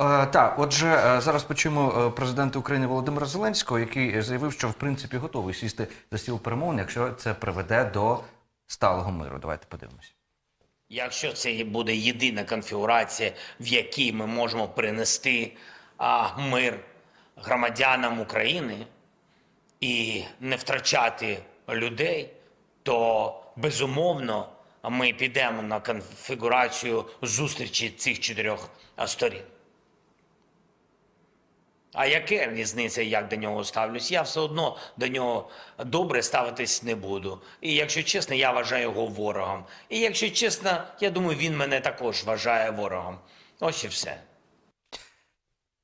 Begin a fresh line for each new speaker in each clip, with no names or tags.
Е, Так, отже, е, зараз почуємо е, президента України Володимира Зеленського, який заявив, що в принципі готовий сісти за стіл перемовин, якщо це приведе до сталого миру. Давайте подивимося.
Якщо це буде єдина конфігурація, в якій ми можемо принести а, мир громадянам України і не втрачати людей, то безумовно ми підемо на конфігурацію зустрічі цих чотирьох сторін. А яке різниця, як до нього ставлюсь? Я все одно до нього добре ставитись не буду. І якщо чесно, я вважаю його ворогом. І якщо чесно, я думаю, він мене також вважає ворогом. Ось і все.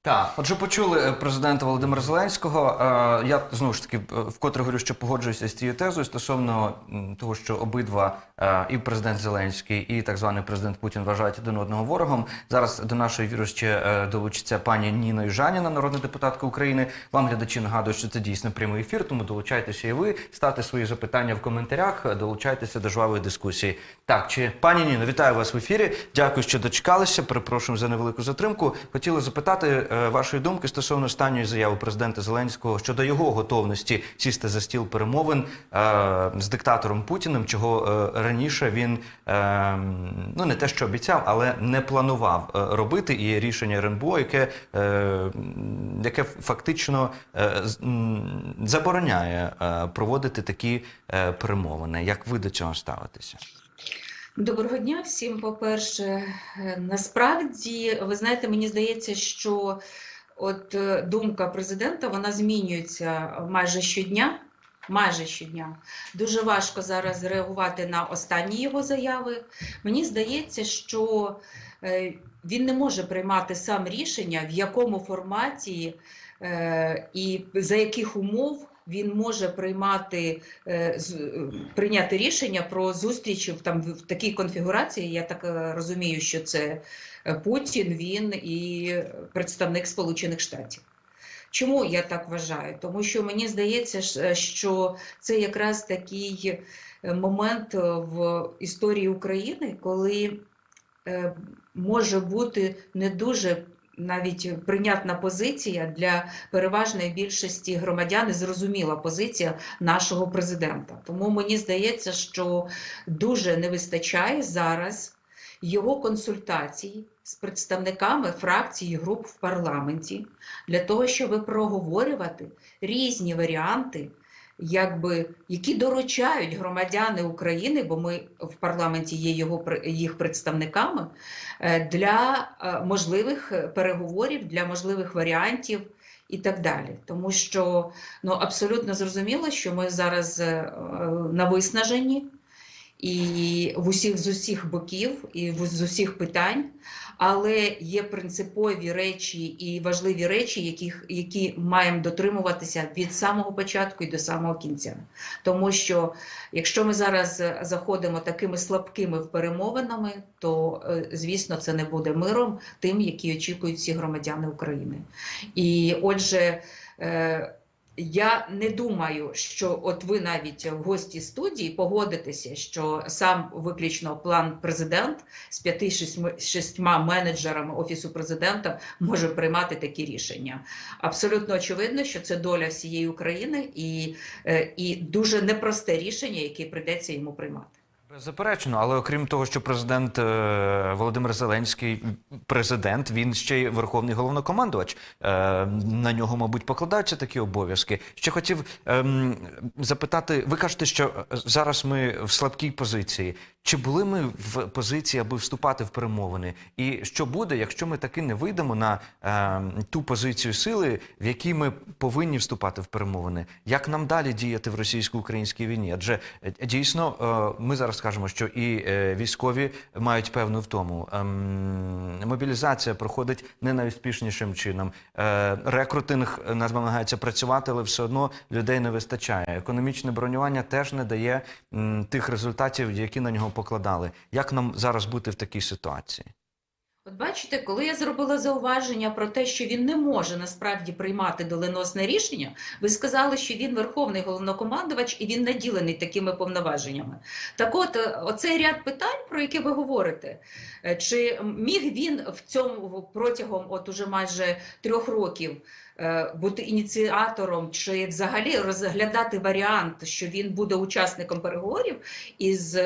Так, отже, почули е, президента Володимира Зеленського. Е, Я знову ж таки вкотре говорю, що погоджуюся з цією тезою стосовно того, що обидва е, і президент Зеленський, і так званий президент Путін вважають один одного ворогом. Зараз до нашої віри ще долучиться пані Ніна Южаніна, народна депутатка України. Вам глядачі нагадую, що це дійсно прямий ефір, тому долучайтеся і ви, ставте свої запитання в коментарях, долучайтеся до жвавої дискусії. Так, чи пані Ніно, вітаю вас в ефірі. Дякую, що дочекалися. Перепрошую за невелику затримку. Хотіли запитати вашої думки стосовно останньої заяви президента Зеленського щодо його готовності сісти за стіл перемовин е, з диктатором Путіним, чого е, раніше він е, ну не те, що обіцяв, але не планував е, робити. І рішення РНБО, яке, е, яке фактично е, забороняє е, проводити такі е, перемовини. Як ви до цього ставитеся?
Доброго дня всім. По-перше, Е, насправді, ви знаєте, мені здається, що от е, думка президента вона змінюється майже щодня. Майже щодня. Дуже важко зараз реагувати на останні його заяви. Мені здається, що е, він не може приймати сам рішення, в якому форматі е, і за яких умов він може приймати е, з- е, прийняти рішення про зустрічі в там в такій конфігурації. Я так е, розумію, що це е, Путін, він і представник Сполучених Штатів. Чому я так вважаю? Тому що мені здається, що це якраз такий момент в історії України, коли може бути не дуже навіть прийнятна позиція для переважної більшості громадян і зрозуміла позиція нашого президента. Тому мені здається, що дуже не вистачає зараз його консультацій з представниками фракцій і груп в парламенті для того, щоб проговорювати різні варіанти. Якби які доручають громадяни України, бо ми в парламенті є його їх представниками, е, для е, можливих переговорів, для можливих варіантів і так далі. Тому що ну абсолютно зрозуміло, що ми зараз е, е, на виснаженні і в усіх з усіх боків, і з усіх питань. Але є принципові речі і важливі речі, яких, які маємо дотримуватися від самого початку і до самого кінця. Тому що якщо ми зараз заходимо такими слабкими в перемовинами, то е, звісно це не буде миром тим, які очікують всі громадяни України. І отже, е, я не думаю, що от ви навіть в гості студії погодитеся, що сам виключно план президент з п'яти шістьми- шістьма менеджерами офісу президента може приймати такі рішення. Абсолютно очевидно, що це доля всієї України і, е, і дуже непросте рішення, яке прийдеться йому приймати.
Беззаперечно, але окрім того, що президент е, Володимир Зеленський президент, він ще й верховний головнокомандувач. Е, на нього, мабуть, покладаються такі обов'язки. Ще хотів ем, запитати: ви кажете, що е, зараз ми в слабкій позиції. Чи були ми в позиції, аби вступати в перемовини? І що буде, якщо ми таки не вийдемо на ем, ту позицію сили, в якій ми повинні вступати в перемовини? Як нам далі діяти в російсько-українській війні? Адже дійсно ми зараз кажемо, що і е, військові мають певну втому. Ем, Мобілізація проходить не найуспішнішим чином. Е, Рекрутинг е, нас намагається працювати, але все одно людей не вистачає. Економічне бронювання теж не дає тих результатів, які на нього покладали. Як нам зараз бути в такій ситуації?
От бачите, коли я зробила зауваження про те, що він не може насправді приймати доленосне рішення, ви сказали, що він верховний головнокомандувач і він наділений такими повноваженнями. Так от, е, оцей ряд питань, про які ви говорите, е, чи міг він в цьому протягом от уже майже трьох років е, бути ініціатором, чи взагалі розглядати варіант, що він буде учасником переговорів із.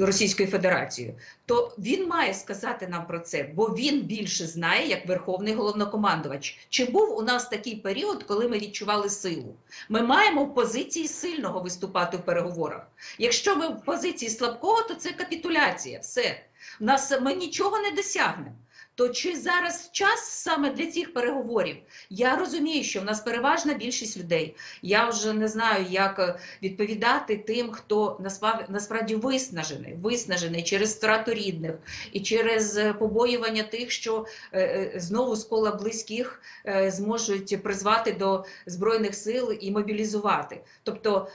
Російською Федерацією, то він має сказати нам про це, бо він більше знає як верховний головнокомандувач. Чи був у нас такий період, коли ми відчували силу? Ми маємо в позиції сильного виступати в переговорах. Якщо ми в позиції слабкого, то це капітуляція. Все. Нас ми нічого не досягнемо. То чи зараз час саме для цих переговорів? Я розумію, що в нас переважна більшість людей. Я вже не знаю, як е, відповідати тим, хто насправді, виснажений, виснажений через втрату рідних і через е, побоювання тих, що е, знову з кола близьких зможуть призвати до збройних сил і мобілізувати. Тобто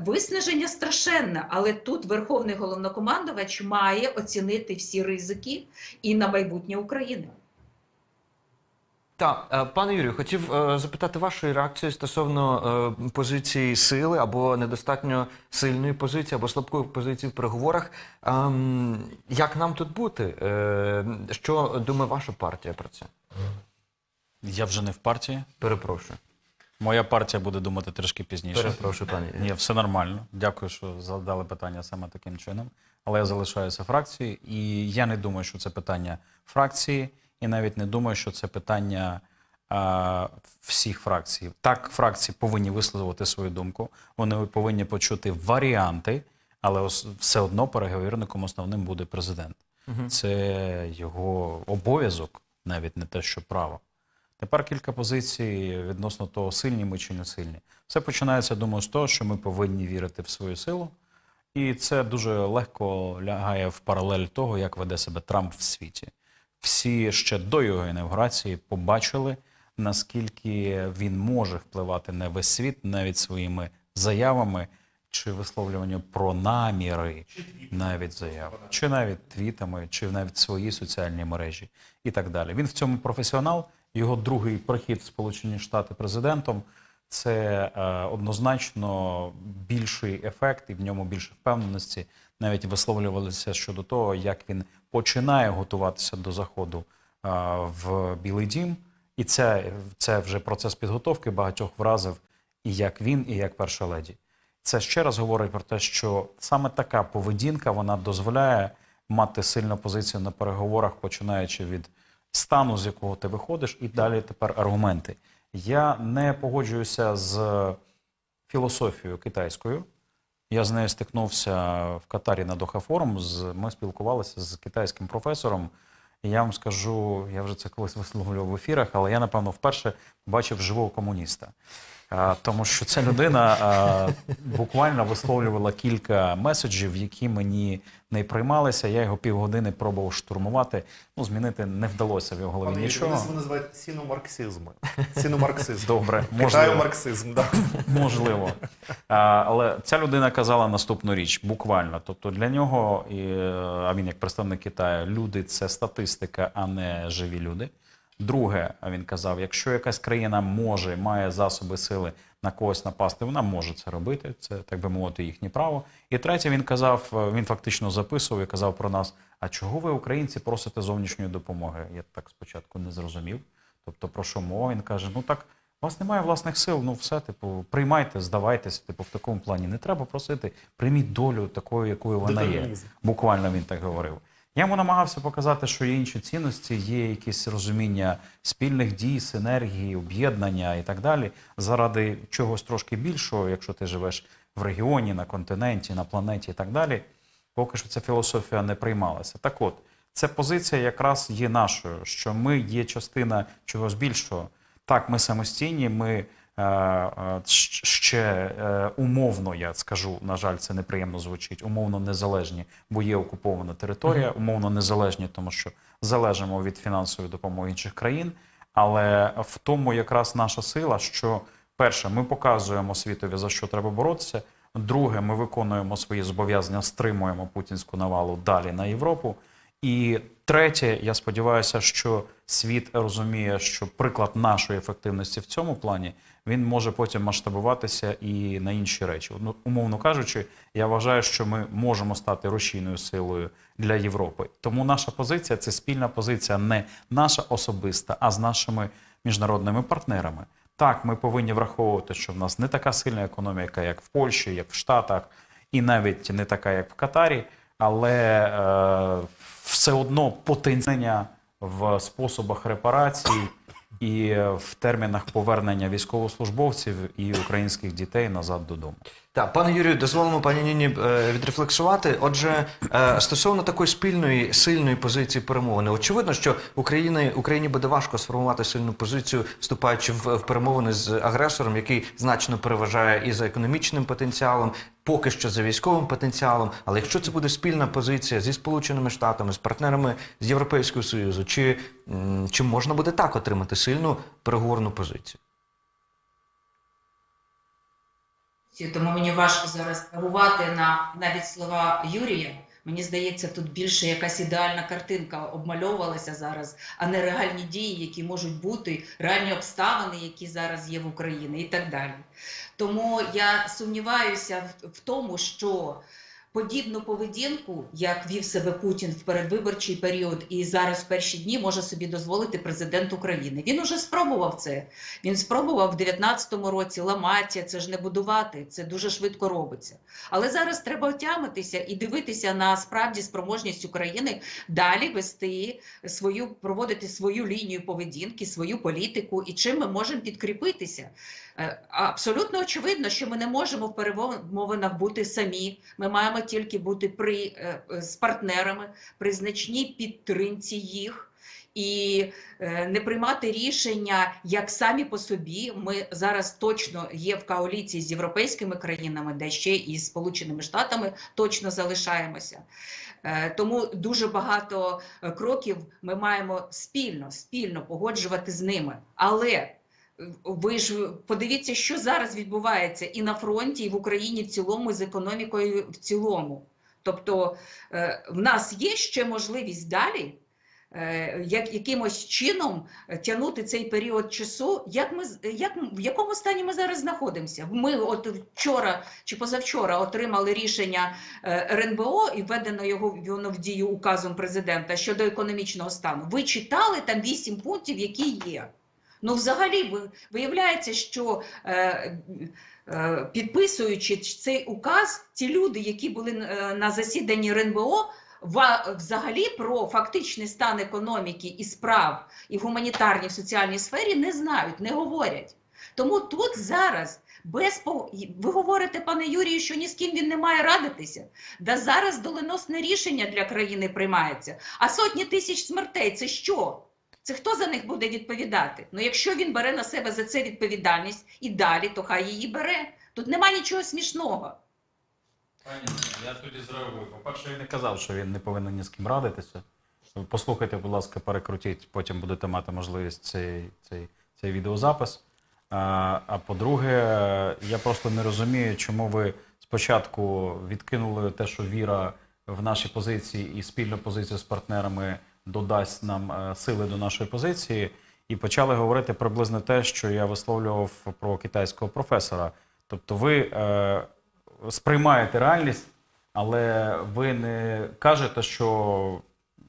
виснаження страшенне, але тут верховний головнокомандувач має оцінити всі ризики і на майбутнє України.
Так, е, пане Юрію, хотів е, запитати вашої реакції стосовно е, позиції сили або недостатньо сильної позиції, або слабкої позиції в переговорах. Ем, Як нам тут бути? Що думає ваша партія про це?
Я вже не в партії.
Перепрошую.
Моя партія буде думати трішки пізніше.
Перепрошую, пане Юрію.
Ні, все нормально. Дякую, що задали питання саме таким чином. Але я залишаюся фракцією, і я не думаю, що це питання фракції, і навіть не думаю, що це питання а, всіх фракцій. Так, фракції повинні висловити свою думку. Вони повинні почути варіанти, але все одно переговірником основним буде президент. Це його обов'язок, навіть не те, що право. Тепер кілька позицій відносно того, сильні ми чи не сильні. Все починається, думаю, з того, що ми повинні вірити в свою силу. І це дуже легко лягає в паралель того, як веде себе Трамп в світі. Всі ще до його інавгурації побачили, наскільки він може впливати на весь світ навіть своїми заявами чи висловлюванням про наміри, навіть заяв, чи навіть твітами, чи навіть свої соціальні мережі і так далі. Він в цьому професіонал. Його другий прихід в Сполучені Штати президентом це е, однозначно більший ефект, і в ньому більше впевненості. Навіть висловлювалися щодо того, як він починає готуватися до заходу е, в Білий Дім, і це, це вже процес підготовки багатьох вразив і як він, і як перша леді. Це ще раз говорить про те, що саме така поведінка вона дозволяє мати сильну позицію на переговорах, починаючи від стану, з якого ти виходиш, і далі тепер аргументи. Я не погоджуюся з філософією китайською. Я з нею стикнувся в Катарі на Дохафорум. ми спілкувалися з китайським професором. Я вам скажу, я вже це колись висловлював в ефірах, але я, напевно, вперше бачив живого комуніста. Тому що ця людина буквально висловлювала кілька меседжів, які мені не приймалися. Я його півгодини пробував штурмувати. Ну, змінити не вдалося в його голові
Пане Юрію,
нічого.
Вони називають сіномарксизм. Сіномарксизм.
Добре, можливо.
марксизм, да.
Можливо. Але ця людина казала наступну річ, буквально. Тобто для нього, а він як представник Китаю, люди це статистика, а не живі люди. Друге, він казав, якщо якась країна може, має засоби сили на когось напасти, вона може це робити. Це так би мовити, їхнє право. І третє, він казав, е, він фактично записував і казав про нас: а чого ви, українці, просите зовнішньої допомоги? Я так спочатку не зрозумів. Тобто, про що мова? Він каже: ну так. У вас немає власних сил, ну все, типу, приймайте, здавайтесь, типу, в такому плані. Не треба просити, прийміть долю такою, якою вона є. Буквально він так говорив. Я йому намагався показати, що є інші цінності, є якесь розуміння спільних дій, синергії, об'єднання і так далі, заради чогось трошки більшого, якщо ти живеш в регіоні, на континенті, на планеті і так далі. Поки що ця філософія не приймалася. Так от, ця позиція якраз є нашою, що ми є частина чогось більшого. Так, ми самостійні, ми ще е, умовно, я скажу, на жаль, це неприємно звучить, умовно незалежні, бо є окупована територія, умовно незалежні, тому що залежимо від фінансової допомоги інших країн. Але в тому якраз наша сила, що перше, ми показуємо світові, за що треба боротися. Друге, ми виконуємо свої зобов'язання, стримуємо путінську навалу далі на Європу. І третє, я сподіваюся, що світ розуміє, що приклад нашої ефективності в цьому плані він може потім масштабуватися і на інші речі. Ну, умовно кажучи, я вважаю, що ми можемо стати рушійною силою для Європи. Тому наша позиція це спільна позиція, не наша особиста, а з нашими міжнародними партнерами. Так, ми повинні враховувати, що в нас не така сильна економіка, як в Польщі, як в Штатах, і навіть не така, як в Катарі, але е, все одно потенція в способах репарацій і в термінах повернення військовослужбовців і українських дітей назад додому.
Так, пане Юрію, дозволимо пані Ніні е, відрефлексувати. Отже, е, стосовно такої спільної сильної позиції перемовини, очевидно, що Україні, Україні буде важко сформувати сильну позицію, вступаючи в, в перемовини з агресором, який значно переважає і за економічним потенціалом, поки що за військовим потенціалом. Але якщо це буде спільна позиція зі Сполученими Штатами, з партнерами з Європейського Союзу, чи, чи можна буде так отримати сильну переговорну позицію?
Тому мені важко зараз реагувати на навіть слова Юрія. Мені здається, тут більше якась ідеальна картинка обмальовувалася зараз, а не реальні дії, які можуть бути, реальні обставини, які зараз є в Україні, і так далі. Тому я сумніваюся в тому, що подібну поведінку, як вів себе Путін в передвиборчий період і зараз в перші дні може собі дозволити президент України. Він уже спробував це. Він спробував в 19-му році ламаття, це ж не будувати, це дуже швидко робиться. Але зараз треба отямитися і дивитися на справді спроможність України далі вести свою, проводити свою лінію поведінки, свою політику і чим ми можемо підкріпитися. Е, Абсолютно очевидно, що ми не можемо в перемовинах бути самі. Ми маємо тільки бути при, е, е, з партнерами, при значній підтримці їх. І не приймати рішення як самі по собі. Ми зараз точно є в коаліції з європейськими країнами, де ще і з Сполученими Штатами точно залишаємося. Тому дуже багато кроків ми маємо спільно, спільно погоджувати з ними. Але ви ж подивіться, що зараз відбувається і на фронті, і в Україні в цілому, і з економікою в цілому. Тобто е, в нас є ще можливість далі е, як, якимось чином тягнути цей період часу. Як ми, як, в якому стані ми зараз знаходимося? Ми от вчора чи позавчора отримали рішення е, РНБО і введено його воно в дію указом президента щодо економічного стану. Ви читали там вісім пунктів, які є. Ну, взагалі, ви- виявляється, що е, е, підписуючи цей указ, ті люди, які були е, на засіданні РНБО, взагалі про фактичний стан економіки і справ і в гуманітарній в соціальній сфері не знають, не говорять. Тому тут зараз без ви говорите, пане Юрію, що ні з ким він не має радитися. Да зараз доленосне рішення для країни приймається. А сотні тисяч смертей це що? Це хто за них буде відповідати? Ну, якщо він бере на себе за це відповідальність і далі, то хай її бере. Тут нема нічого смішного.
Пані, я тоді зреагую. По-перше, я не казав, що він не повинен ні з ким радитися. Послухайте, будь ласка, перекрутіть, потім будете мати можливість цей, цей, цей відеозапис. А, а по-друге, я просто не розумію, чому ви спочатку відкинули те, що віра в наші позиції і спільну позицію з партнерами додасть нам е, сили до нашої позиції, і почали говорити приблизно те, що я висловлював про китайського професора. Тобто, ви е, сприймаєте реальність, але ви не кажете, що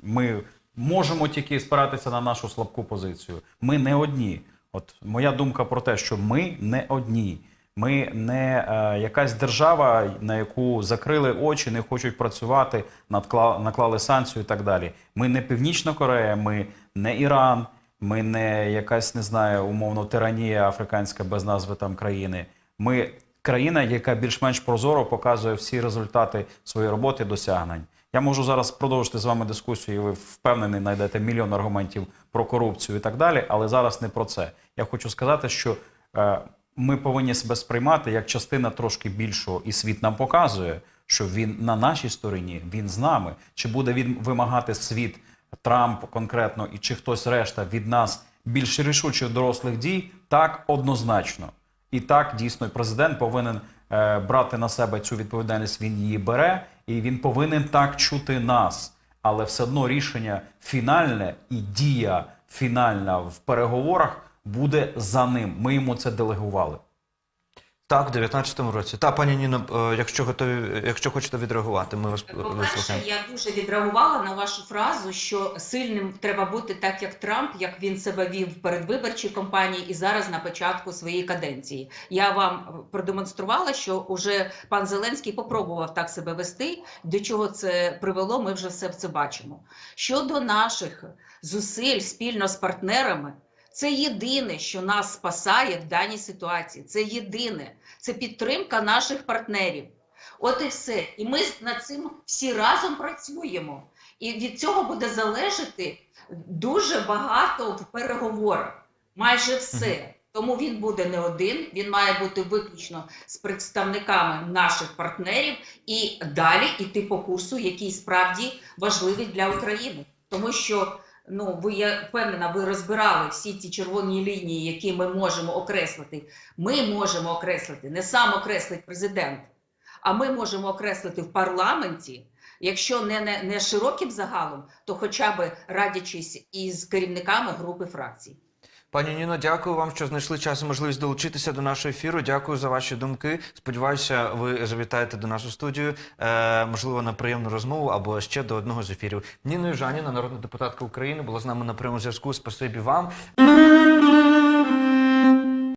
ми можемо тільки спиратися на нашу слабку позицію. Ми не одні. От моя думка про те, що ми не одні. Ми не е, якась держава, на яку закрили очі, не хочуть працювати, надкла, наклали санкцію і так далі. Ми не Північна Корея, ми не Іран, ми не якась, не знаю, умовно тиранія африканська без назви там країни. Ми країна, яка більш-менш прозоро показує всі результати своєї роботи досягнень. Я можу зараз продовжити з вами дискусію, і ви впевнений, знайдете мільйон аргументів про корупцію і так далі, але зараз не про це. Я хочу сказати, що е, ми повинні себе сприймати як частина трошки більшого, і світ нам показує, що він на нашій стороні, він з нами. Чи буде він вимагати світ Трамп конкретно і чи хтось решта від нас більш рішучих дорослих дій? Так, однозначно. І так, дійсно, президент повинен е, брати на себе цю відповідальність. Він її бере, і він повинен так чути нас. але все одно рішення фінальне і дія фінальна в переговорах буде за ним. Ми йому це делегували.
Так, в 19-му році. Так, пані Ніно, е, якщо готові, якщо хочете відреагувати, ми вас
По-перше, я дуже відреагувала на вашу фразу, що сильним треба бути так, як Трамп, як він себе вів в передвиборчій кампанії і зараз на початку своєї каденції. Я вам продемонструвала, що уже пан Зеленський попробував так себе вести. До чого це привело, ми вже все це бачимо. Щодо наших зусиль спільно з партнерами. Це єдине, що нас спасає в даній ситуації. Це єдине, це підтримка наших партнерів. От і все. І ми над цим всі разом працюємо. І від цього буде залежати дуже багато в переговорах. Майже все. Тому він буде не один, він має бути виключно з представниками наших партнерів і далі йти по курсу, який справді важливий для України. Тому що ну ви я впевнена, ви розбирали всі ці червоні лінії, які ми можемо окреслити. Ми можемо окреслити, не сам окреслить президент, а ми можемо окреслити в парламенті. Якщо не, не, не широким загалом, то хоча б радячись із керівниками групи фракцій.
Пані Ніно, дякую вам, що знайшли час і можливість долучитися до нашого ефіру. Дякую за ваші думки. Сподіваюся, ви завітаєте до нашу студію, е, можливо, на приємну розмову або ще до одного з ефірів. Ніна Южаніна, народна депутатка України, була з нами на прямому зв'язку. Спасибі вам.